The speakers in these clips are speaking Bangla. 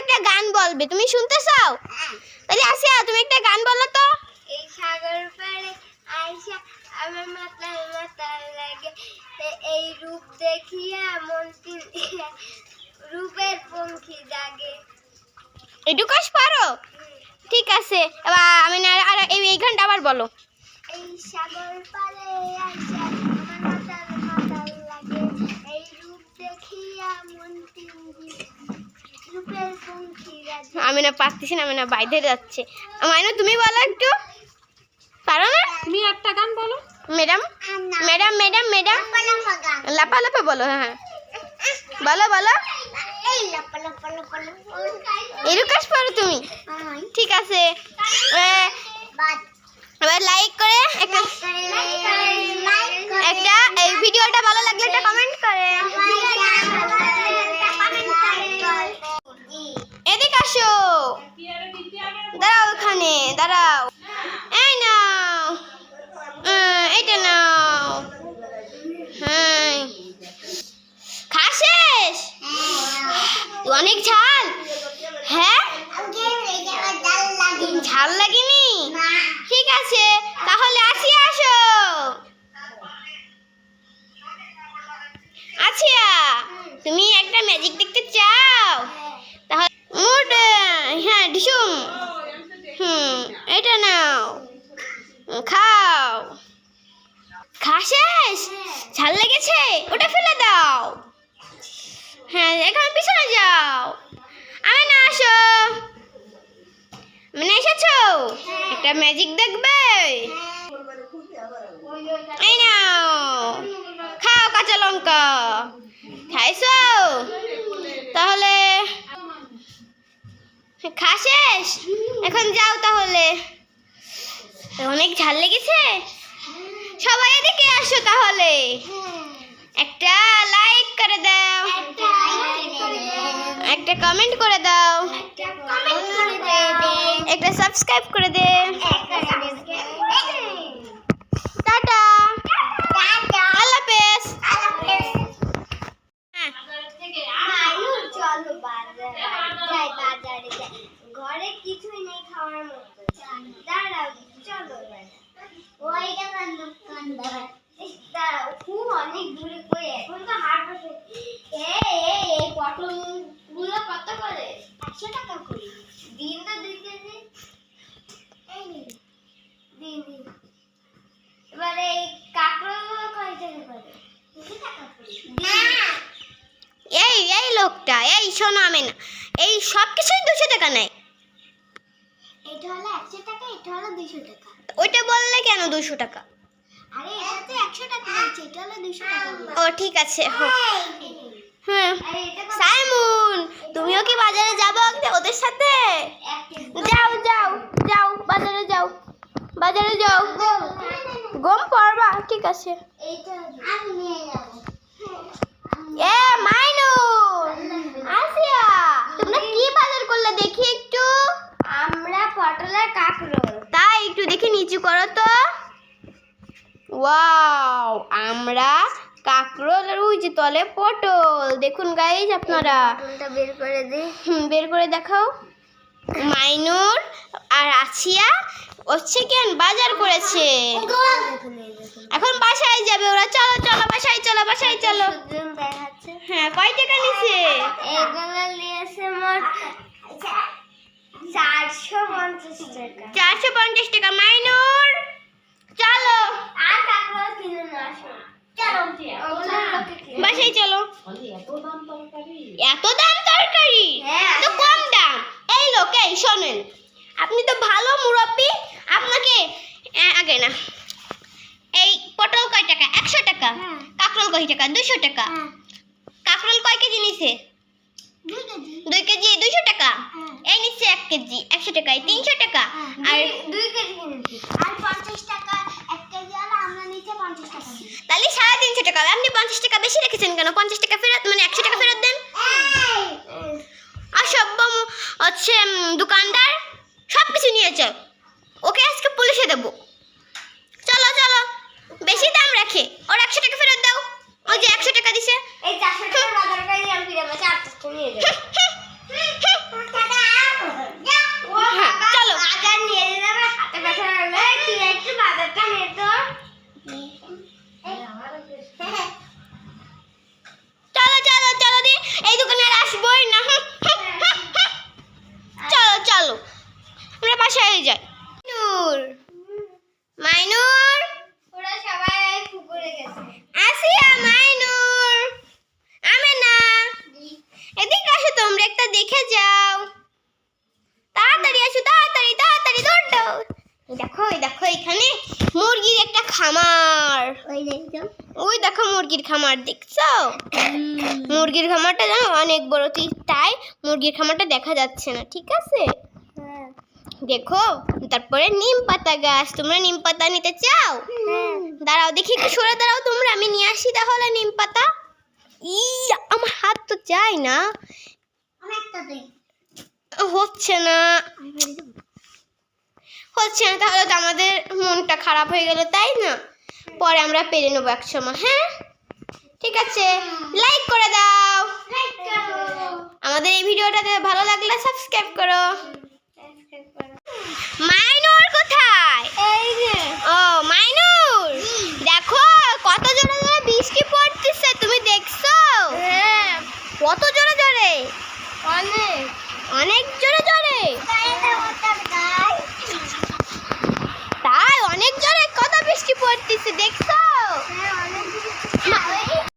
একটা গান বলবে তুমি শুনতে চাও তাহলে আসিয়া তুমি একটা গান বলো তো। এই সাগর পাড়ে আইসা আমার মাথায় মাথায় লাগে এই রূপ দেখিয়া মন রূপের পঙ্খী জাগে। এটুকাস পারো? ঠিক আছে এবার আমি আর এই এই গানটা আবার বলো। এই সাগর পাড়ে আইসা আমি না পারতেছি না আমি না বাইরে যাচ্ছে। মাইনা তুমি বলো একটু। পারো না? তুমি একটা গান বলো। ম্যাডাম? Madam madam madam. লাপা লাপা বলো হ্যাঁ হ্যাঁ। বলো বলো। এরুকাস পারো তুমি। ঠিক আছে। এবার লাইক করে একটা একটা এই ভিডিওটা ভালো লাগলে একটা কমেন্ট করে এদিকে আসো দাঁড়াও ওখানে দাঁড়াও এই নাও উম, এইটা নাও হ্যাঁ খা শেষ অনেক ঝাল হ্যাঁ ঝাল লাগেনি ঠিক আছে তাহলে আসি আসো আছিয়া তুমি একটা ম্যাজিক দেখতে চাও তাহলে মোট হ্যাঁ ডিসুম হুম এটা নাও উম, খাও। খা শেষ? ঝাল লেগেছে? ওটা ফেলে দাও। হ্যাঁ এখন পিছনে যাও। আমি না, আসো। মানে এসেছ? একটা ম্যাজিক দেখবে? এই নাও। খাও কাঁচা লঙ্কা। খাইছো? তাহলে খা শেষ? এখন যাও তাহলে। অনেক ঝাল লেগেছে? সবাই এদিকে আসো তাহলে। একটা লাইক করে দাও। একটা কমেন্ট করে দাও। একটা সাবস্ক্রাইব করে দে। টাটা। হাফেজ। হ্যাঁ। ঘরে কিছুই নেই খাওয়ার মতো দাঁড়াও চলো ওইটা কান্দ কান্দ দাঁড়াও খুব অনেক দূরে কই এখন তো হাট বসে এ এ এই পটলগুলো কত করে একশো টাকা করে দিন তো দুই কেজি এই নিন। এবারে এই কাঁকড়া কয়। এই এই লোকটা এই শোনো আমি না। এই সব কিছুই দুশো টাকা নেয়। এটা হলো একশো টাকা এটা হলো দুশো টাকা। ওইটা বললে কেন দুশো টাকা? আরে এটা তো একশো টাকা হচ্ছে এটা হলো দুশো টাকা ও ঠিক আছে হ্যাঁ সাইমুন তুমিও কি বাজারে যাব ওদের সাথে? যাও যাও। বাজারে যাও। গম পড়বা ঠিক আছে। এ আসিয়া তোমরা কি বাজার করলে দেখি একটু? আমরা পটলের কাঁকরোল। তাই একটু দেখে নিচু করো তো। ওয়াও আমরা কাকরোল ওই যে তলে পটল। দেখুন গাইজ আপনারা। বের করে দিই বের করে দেখাও। মাইনুর আর হচ্ছে চিকেন বাজার করেছে। এখন বাসায় যাবে ওরা। চলো চলো বাসায় চলো বাসায় চলো। হ্যাঁ কয় টাকা নিছে? এগুলো নিয়েছে মোট চারশো পঞ্চাশ টাকা। চারশো পঞ্চাশ টাকা। মাইনুর চলো। আর কিনে না কিনে। বাসায় চলো। এত দাম তরকারি? এত দাম তরকারি? হ্যাঁ। তো কম দাম? এই লোক এই শোনেন। আপনি তো ভালো মুরব্বী। আপনাকে আগে না। এই পটল কয় টাকা? একশো টাকা। হ্যাঁ। কাঁকরোল কয় টাকা? দুশো টাকা। হ্যাঁ, কাঁকরোল কয় কেজি নিছে? দুই কেজি। দুই কেজি দুইশো টাকা? হ্যাঁ। এই নিচ্ছে এক কেজি একশো টাকায় তিনশো টাকা। আর আর দুই কেজি আর পঞ্চাশ টাকা এক কেজি হলো আমরা পঞ্চাশ টাকা তাহলে সাড়ে তিনশো টাকা আপনি পঞ্চাশ টাকা বেশি রেখেছেন কেন? পঞ্চাশ টাকা ফেরত মানে একশো টাকা ফেরত দেন? অসভ্য মু- হচ্ছে দোকানদার। সব কিছু নিয়েছে। ওকে আজকে পুলিশে দেব। চলো চলো। বেশি দাম রাখে। ওর একশো টাকা ফেরত দাও। ওই যে একশো টাকা দিছে। এই চারশো টাকা বাজার করে আমি ফিরে নিয়ে যাব ওই দেখো এখানে মুরগির একটা খামার ওই দেখছ ওই দেখো মুরগির খামার দেখছ? মুরগির খামারটা জানো অনেক বড় ঠিক তাই মুরগির খামারটা দেখা যাচ্ছে না ঠিক আছে? হ্যাঁ। দেখো তারপরে নিম পাতা গাছ তোমরা নিম পাতা নিতে চাও? দাঁড়াও দেখি একটু সরে দাঁড়াও তোমরা আমি নিয়ে আসি তাহলে নিম পাতা। ই আমার হাত তো যায় না। হচ্ছে না। হচ্ছে না তাহলে তো আমাদের মনটা খারাপ হয়ে গেল তাই না? পরে আমরা পেরে নেব এক সময় হ্যাঁ? ঠিক আছে লাইক করে দাও। আমাদের এই ভিডিওটাতে ভালো লাগলে সাবস্ক্রাইব করো সাবস্ক্রাইব করো মাইনুর কোথায় এই যে ও মাইনুর দেখো কত জোরে জোরে বৃষ্টি পড়তেছে তুমি দেখছ হ্যাঁ কত জোরে জোরে অনেক অনেক জোরে জোরে তাই না ওটা গাই তাই অনেক জোরে কত বৃষ্টি পড়তেছে দেখছ হ্যাঁ অনেক কিছু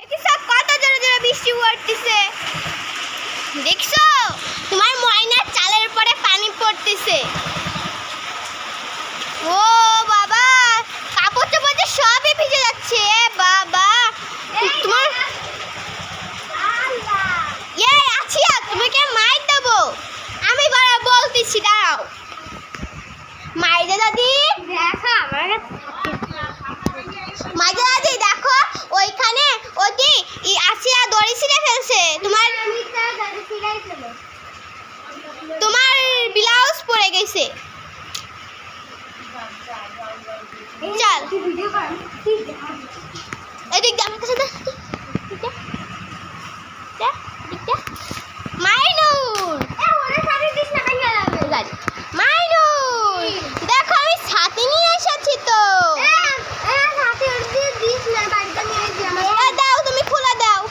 দেখছ কত জোরে জোরে বৃষ্টি পড়তেছে দেখছ তোমার ময়নার চালের পরে পানি পড়তেছে ও বাবা কাপড় চোপড় যে সবই ভিজে যাচ্ছে এ বাবা তোমার আল্লাহ এ আছিয়া তোমাকে মাইর দেবো আমি বারা বলতেছি দাঁড়াও। মাইরে দাদি? দেখো আমার দাদি দেখো ওইখানে ওটি আসিয়া দড়ি ছিঁড়ে ফেলছে। তোমার তোমার ব্লাউজ পরে গেছে। চল। এদিক আমার কাছে দে, এদিক দে। দে, এদিক দে। মাইনুর এ ওরে সারি দিস না ভেঙে যাবে গাড়ি মাইনুর দেখো আমি ছাতি নিয়ে এসেছি তো এ এ সাথে উঠতে দিস না বাড়িতে নিয়ে যাবে এ দাও তুমি খুলে দাও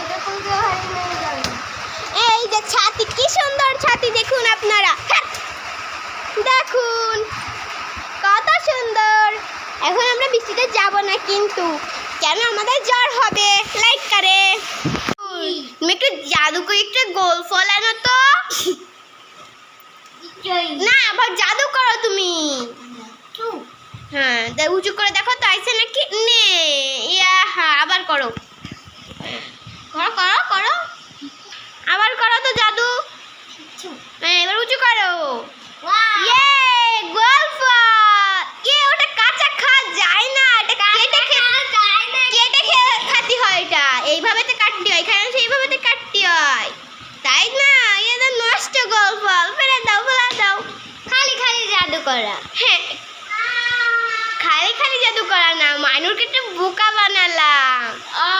এটা কোন হয় নিয়ে যাবে এই যে ছাতি কি সুন্দর ছাতি দেখুন আপনারা হ্যাঁ। দেখুন কত সুন্দর এখন আমরা বৃষ্টিতে যাব না কিন্তু। কেন আমাদের জ্বর হবে? লাইক করে। তুমি একটু জাদু করে একটু গোল ফল আনো তো। না, আবার জাদু করো তুমি। হ্যাঁ উঁচু করে দেখো তো আইসে নাকি? নে, ইয়া হ্যাঁ আবার করো। করো করো করো। আবার করো তো জাদু। হ্যাঁ এবার উঁচু করো ইয়ে গোল ফল ইয়ে ওটা কাঁচা খাওয়া যায় না এটা কেটে খেতে কেটে খেয়ে খাতে হয় এটা এইভাবে তো কাটতে হয় এখানে সেইভাবে তো কাটতে হয় তাই না এটা নষ্ট গোল ফল ফেলে দাও ফেলে দাও খালি খালি জাদু করা হ্যাঁ খালি খালি জাদু করা না মাইনুরকে একটু বোকা বানালাম। ও।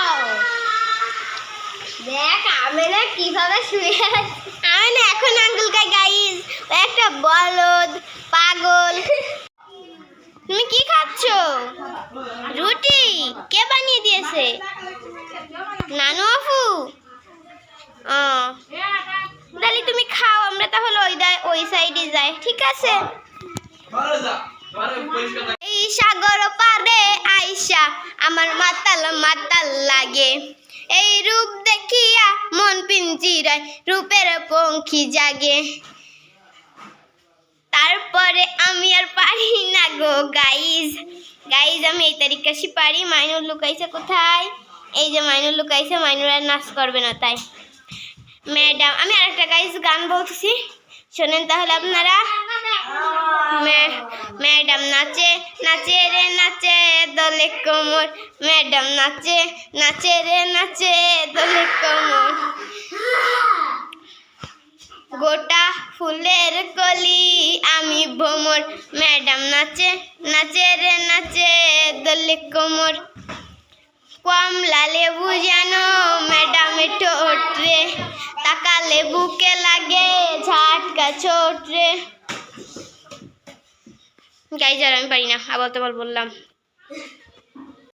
দেখ আমি না কীভাবে শুয়ে আছি। আমি না এখন আঙ্গুল গাই গাইস একটা বলদ পাগল। তুমি কি খাচ্ছ? রুটি। কে বানিয়ে দিয়েছে? নানু আপু? ও। তাহলে তুমি খাও আমরা তাহলে ওই ওই সাইডে যাই ঠিক আছে? আইসা আমার মাতাল মাতাল লাগে। এই রূপ দেখিয়া মন পিঞ্জিরায় রূপের জাগে। তারপরে আমি আর পারি না গো গাইজ গাইজ আমি এই তারিকাশি পারি। মাইনুর লুকাইছে কোথায়? এই যে মাইনুর লুকাইছে মাইনুর আর নাচ করবে না তাই। ম্যাডাম আমি আরেকটা গাইজ গান বলতেছি। শোনেন তাহলে আপনারা। ম্যাডাম নাচে নাচে রে নাচে দলে কোমর। ম্যাডাম নাচে নাচে রে নাচে দলে কোমর। গোটা ফুলের কলি আমি ভ্রমর ম্যাডাম নাচে নাচে রে নাচে দলে কোমর। কমলা লেবু যেন ম্যাডামে ঠোঁট রে। তাকালে লেবুকে লাগে ঝাটকা ছোট রে। গাইজ আর আমি পারি না। আবার তো বললাম।